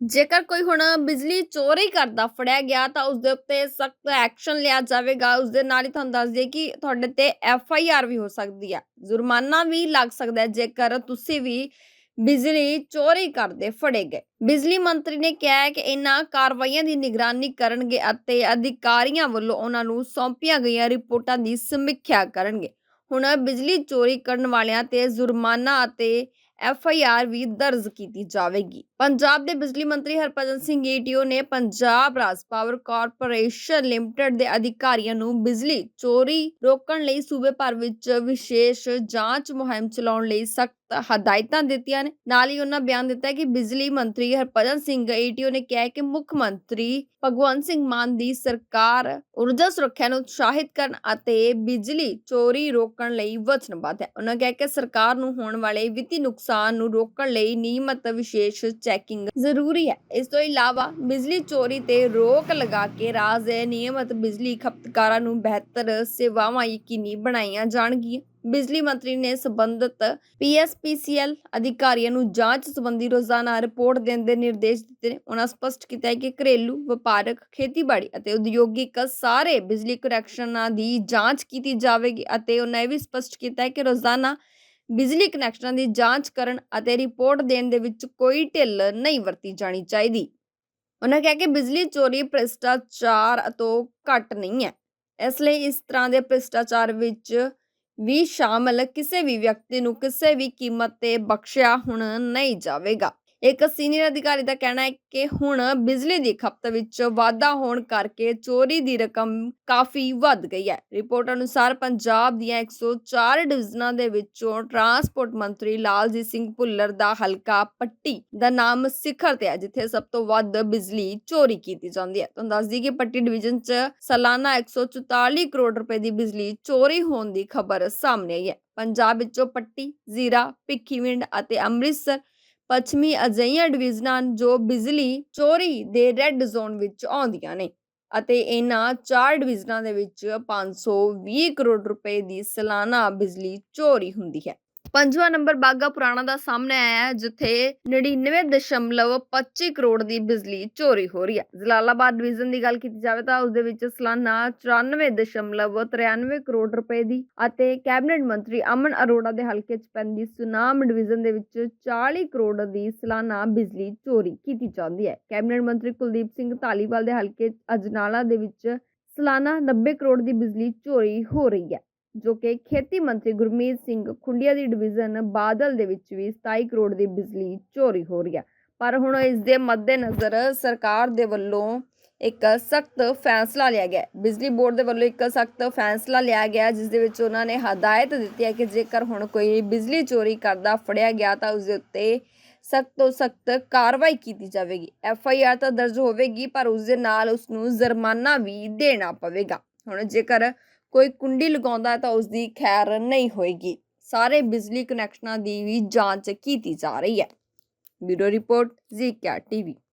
ਜੇਕਰ ਕੋਈ ਹੁਣ ਬਿਜਲੀ ਚੋਰੀ ਕਰਦਾ, ਫੜਿਆ ਗਿਆ, ਤਾਂ ਉਸ ਦੇ ਉੱਤੇ ਸਖਤ ਐਕਸ਼ਨ ਲਿਆ ਜਾਵੇਗਾ। ਉਸ ਦੇ ਨਾਲ ਹੀ ਤੁਹਾਨੂੰ ਦੱਸ ਦਈਏ ਕਿ ਤੁਹਾਡੇ ਤੇ ਐਫ ਆਈ ਆਰ ਵੀ ਹੋ ਸਕਦੀ ਹੈ ਜੁਰਮਾਨਾ ਵੀ ਲੱਗ ਸਕਦਾ ਹੈ, ਜੇਕਰ ਤੁਸੀਂ ਵੀ ਬਿਜਲੀ ਚੋਰੀ ਕਰਦੇ, ਫੜੇ ਗਏ। ਬਿਜਲੀ ਮੰਤਰੀ ਨੇ ਕਿਹਾ ਹੈ ਕਿ ਇਹਨਾਂ ਕਾਰਵਾਈਆਂ ਦੀ ਨਿਗਰਾਨੀ ਕਰਨਗੇ ਅਤੇ ਅਧਿਕਾਰੀਆਂ ਵੱਲੋਂ ਉਹਨਾਂ ਨੂੰ ਸੌਂਪੀਆਂ ਗਈਆਂ ਰਿਪੋਰਟਾਂ ਦੀ ਸਮੀਖਿਆ ਕਰਨਗੇ। ਹੁਣ ਬਿਜਲੀ ਚੋਰੀ ਕਰਨ ਵਾਲਿਆਂ ਤੇ ਜੁਰਮਾਨਾ ਅਤੇ ਐਫ ਆਈ ਆਰ ਵੀ ਦਰਜ ਕੀਤੀ ਜਾਵੇਗੀ। ਪੰਜਾਬ ਦੇ ਬਿਜਲੀ ਮੰਤਰੀ ਹਰਭਜਨ ਸਿੰਘ ਈਟੀਓ ਨੇ ਪੰਜਾਬ ਰਾਜ ਪਾਵਰ ਕਾਰਪੋਰੇਸ਼ਨ ਲਿਮਟਿਡ ਦੇ ਅਧਿਕਾਰੀਆਂ ਨੂੰ ਬਿਜਲੀ ਚੋਰੀ ਰੋਕਣ ਲਈ ਸੂਬੇ ਭਰ ਵਿੱਚ ਵਿਸ਼ੇਸ਼ ਜਾਂਚ ਮੁਹਿੰਮ ਚਲਾਉਣ ਲਈ ਸਖਤ ਹਦਾਇਤਾਂ ਦਿੱਤੀਆਂ ਨੇ। ਨਾਲ ਹੀ ਉਹਨਾਂ ਬਿਆਨ ਦਿੱਤਾ ਕਿ ਬਿਜਲੀ ਮੰਤਰੀ ਹਰਭਜਨ ਸਿੰਘ ਈਟੀਓ ਨੇ ਕਿਹਾ ਕਿ ਮੁੱਖ ਮੰਤਰੀ ਭਗਵੰਤ ਸਿੰਘ ਮਾਨ ਦੀ ਸਰਕਾਰ ਊਰਜਾ ਸੁਰੱਖਿਆ ਨੂੰ ਉਤਸ਼ਾਹਿਤ ਕਰਨ ਅਤੇ ਬਿਜਲੀ ਚੋਰੀ ਰੋਕਣ ਲਈ ਵਚਨਬੱਧ ਹੈ। ਉਹਨਾਂ ਕਿਹਾ ਕਿ ਸਰਕਾਰ ਨੂੰ ਹੋਣ ਵਾਲੇ ਵਿੱਤੀ ਨੁਕਸਾਨ ਨੂੰ ਰੋਕਣ ਲਈ ਨਿਯਮਤ ਵਿਸ਼ੇਸ਼ ਚੈਕਿੰਗ ਜ਼ਰੂਰੀ ਹੈ। ਇਸ ਤੋਂ ਇਲਾਵਾ ਬਿਜਲੀ ਚੋਰੀ ਤੇ ਰੋਕ ਲਗਾ ਕੇ ਰਾਜ ਦੇ ਨਿਯਮਤ ਬਿਜਲੀ ਖਪਤਕਾਰਾਂ ਨੂੰ ਬਿਹਤਰ ਸੇਵਾਵਾਂ ਯਕੀਨੀ ਬਣਾਈਆਂ ਜਾਣਗੀਆਂ। ਬਿਜਲੀ ਮੰਤਰੀ ਨੇ ਸਬੰਧਤ ਪੀਐਸਪੀਸੀਐਲ ਅਧਿਕਾਰੀਆਂ ਨੂੰ ਜਾਂਚ ਸੰਬੰਧੀ ਰੋਜ਼ਾਨਾ ਰਿਪੋਰਟ ਦੇਣ ਦੇ ਨਿਰਦੇਸ਼ ਦਿੱਤੇ ਨੇ। ਉਹਨਾਂ ਸਪਸ਼ਟ ਕੀਤਾ ਹੈ ਕਿ ਘਰੇਲੂ ਵਪਾਰਕ ਖੇਤੀਬਾੜੀ ਅਤੇ ਉਦਯੋਗਿਕ ਸਾਰੇ ਬਿਜਲੀ ਕਨੈਕਸ਼ਨਾਂ ਦੀ ਜਾਂਚ ਕੀਤੀ ਜਾਵੇਗੀ ਅਤੇ ਉਹਨਾਂ ਇਹ ਵੀ ਸਪਸ਼ਟ ਕੀਤਾ ਹੈ ਕਿ ਰੋਜ਼ਾਨਾ ਬਿਜਲੀ ਕਨੈਕਸ਼ਨਾਂ ਦੀ ਜਾਂਚ ਕਰਨ ਅਤੇ ਰਿਪੋਰਟ ਦੇਣ ਦੇ ਵਿੱਚ ਕੋਈ ਢਿੱਲ ਨਹੀਂ ਵਰਤੀ ਜਾਣੀ ਚਾਹੀਦੀ। ਉਹਨਾਂ ਕਿਹਾ ਕਿ ਬਿਜਲੀ ਚੋਰੀ ਭ੍ਰਿਸ਼ਟਾਚਾਰ ਤੋਂ ਘੱਟ ਨਹੀਂ ਹੈ। ਇਸ ਲਈ ਇਸ ਤਰ੍ਹਾਂ ਦੇ ਭ੍ਰਿਸ਼ਟਾਚਾਰ ਵਿੱਚ ਵੀ ਸ਼ਾਮਲ ਕਿਸੇ ਵੀ ਵਿਅਕਤੀ ਨੂੰ ਕਿਸੇ ਵੀ ਕੀਮਤ ਤੇ ਬਖਸ਼ਿਆ ਹੁਣ ਨਹੀਂ ਜਾਵੇਗਾ। ਇੱਕ ਸੀਨੀਅਰ ਅਧਿਕਾਰੀ ਦਾ ਕਹਿਣਾ ਹੈ ਕਿ ਹੁਣ ਬਿਜਲੀ ਦੀ ਖਪਤ ਵਿੱਚ ਵਾਧਾ ਹੋਣ ਕਰਕੇ ਚੋਰੀ ਦੀ ਰਕਮ ਕਾਫੀ ਵੱਧ ਗਈ ਹੈ। ਰਿਪੋਰਟ ਅਨੁਸਾਰ ਪੰਜਾਬ ਦੀਆਂ 104 ਡਿਵੀਜ਼ਨਾਂ ਦੇ ਵਿੱਚੋਂ ਟਰਾਂਸਪੋਰਟ ਮੰਤਰੀ ਲਾਲਜੀਤ ਸਿੰਘ ਭੁੱਲਰ ਦਾ ਹਲਕਾ ਪੱਟੀ ਦਾ ਨਾਮ ਸਿਖਰ ਤੇ ਹੈ, ਜਿੱਥੇ ਸਭ ਤੋਂ ਵੱਧ ਬਿਜਲੀ ਚੋਰੀ ਕੀਤੀ ਜਾਂਦੀ ਹੈ। ਤੁਹਾਨੂੰ ਦੱਸ ਦਈਏ ਕਿ ਪੱਟੀ ਡਿਵੀਜ਼ਨ 'ਚ ਸਾਲਾਨਾ 144 ਕਰੋੜ ਰੁਪਏ ਦੀ ਬਿਜਲੀ ਚੋਰੀ ਹੋਣ ਦੀ ਖਬਰ ਸਾਹਮਣੇ ਆਈ ਹੈ। ਪੰਜਾਬ ਵਿੱਚੋਂ ਪੱਟੀ, ਜ਼ੀਰਾ, ਭਿੱਖੀਵਿੰਡ ਅਤੇ ਅੰਮ੍ਰਿਤਸਰ ਪੱਛਮੀ ਅਜਿਹੀਆਂ ਡਿਵੀਜ਼ਨਾਂ ਜੋ ਬਿਜਲੀ, ਚੋਰੀ ਦੇ ਰੈੱਡ ਜ਼ੋਨ ਵਿੱਚ ਆਉਂਦੀਆਂ ਨੇ ਅਤੇ ਇਹਨਾਂ ਚਾਰ ਡਿਵੀਜ਼ਨਾਂ ਦੇ ਵਿੱਚ 520 ਕਰੋੜ ਰੁਪਏ ਦੀ ਸਾਲਾਨਾ ਬਿਜਲੀ ਚੋਰੀ ਹੁੰਦੀ ਹੈ। ਪੰਜਵਾਂ ਨੰਬਰ ਬਾਗਾ ਪੁਰਾਣਾ ਦਾ ਸਾਹਮਣੇ ਆਇਆ ਹੈ, ਜਿੱਥੇ 99.25 ਕਰੋੜ ਦੀ ਬਿਜਲੀ ਚੋਰੀ ਹੋ ਰਹੀ ਹੈ। ਜਲਾਲਾਬਾਦ ਡਿਵੀਜ਼ਨ ਦੀ ਗੱਲ ਕੀਤੀ ਜਾਵੇ ਤਾਂ ਉਸ ਦੇ ਵਿੱਚ ਸਾਲਾਨਾ 94.93 ਕਰੋੜ ਰੁਪਏ ਦੀ ਅਤੇ ਕੈਬਨਿਟ ਮੰਤਰੀ ਅਮਨ ਅਰੋੜਾ ਦੇ ਹਲਕੇ 'ਚ ਪੈਂਦੀ ਸੁਨਾਮ ਡਿਵੀਜ਼ਨ ਦੇ ਵਿੱਚ 40 ਕਰੋੜ ਦੀ ਸਾਲਾਨਾ ਬਿਜਲੀ ਚੋਰੀ ਕੀਤੀ ਜਾਂਦੀ ਹੈ। ਕੈਬਨਿਟ ਮੰਤਰੀ ਕੁਲਦੀਪ ਸਿੰਘ ਧਾਲੀਵਾਲ ਦੇ ਹਲਕੇ ਅਜਨਾਲਾ ਦੇ ਵਿੱਚ ਸਾਲਾਨਾ 90 ਕਰੋੜ ਦੀ ਬਿਜਲੀ ਚੋਰੀ ਹੋ ਰਹੀ ਹੈ। ਜੋ ਕਿ ਖੇਤੀ ਮੰਤਰੀ ਗੁਰਮੀਤ ਸਿੰਘ ਖੁੰਡੀਆ ਦੀ ਡਿਵੀਜ਼ਨ ਬਾਦਲ ਦੇ ਵਿੱਚ ਵੀ 27 ਕਰੋੜ ਦੀ ਬਿਜਲੀ ਚੋਰੀ ਹੋ ਰਹੀ ਹੈ। ਪਰ ਹੁਣ ਇਸ ਦੇ ਮੱਦੇਨਜ਼ਰ ਸਰਕਾਰ ਦੇ ਵੱਲੋਂ ਇੱਕ ਸਖਤ ਫੈਸਲਾ ਲਿਆ ਗਿਆ ਬਿਜਲੀ ਬੋਰਡ ਦੇ ਵੱਲੋਂ ਇੱਕ ਸਖਤ ਫੈਸਲਾ ਲਿਆ ਗਿਆ ਹੈ, ਜਿਸ ਦੇ ਵਿੱਚ ਉਹਨਾਂ ਨੇ ਹਦਾਇਤ ਦਿੱਤੀ ਹੈ ਕਿ ਜੇਕਰ ਹੁਣ ਕੋਈ ਬਿਜਲੀ ਚੋਰੀ ਕਰਦਾ ਫੜਿਆ ਗਿਆ ਤਾਂ ਉਸ ਦੇ ਉੱਤੇ ਸਖਤ ਤੋਂ ਸਖਤ ਕਾਰਵਾਈ ਕੀਤੀ ਜਾਵੇਗੀ। ਐਫ ਆਈ ਆਰ ਤਾਂ ਦਰਜ ਹੋਵੇਗੀ ਪਰ ਉਸ ਦੇ ਨਾਲ ਉਸ ਨੂੰ ਜੁਰਮਾਨਾ ਵੀ ਦੇਣਾ ਪਵੇਗਾ। ਹੁਣ ਜੇਕਰ ਕੋਈ ਕੁੰਡੀ ਲਗਾਉਂਦਾ ਹੈ ਤਾਂ ਉਸ ਦੀ ਖੈਰ ਨਹੀਂ ਹੋਏਗੀ। ਸਾਰੇ ਬਿਜਲੀ ਕਨੈਕਸ਼ਨਾਂ ਦੀ ਵੀ ਜਾਂਚ ਕੀਤੀ ਜਾ ਰਹੀ ਹੈ। ਬਿਊਰੋ ਰਿਪੋਰਟ, ਜ਼ੀਕਿਆ ਟੀਵੀ।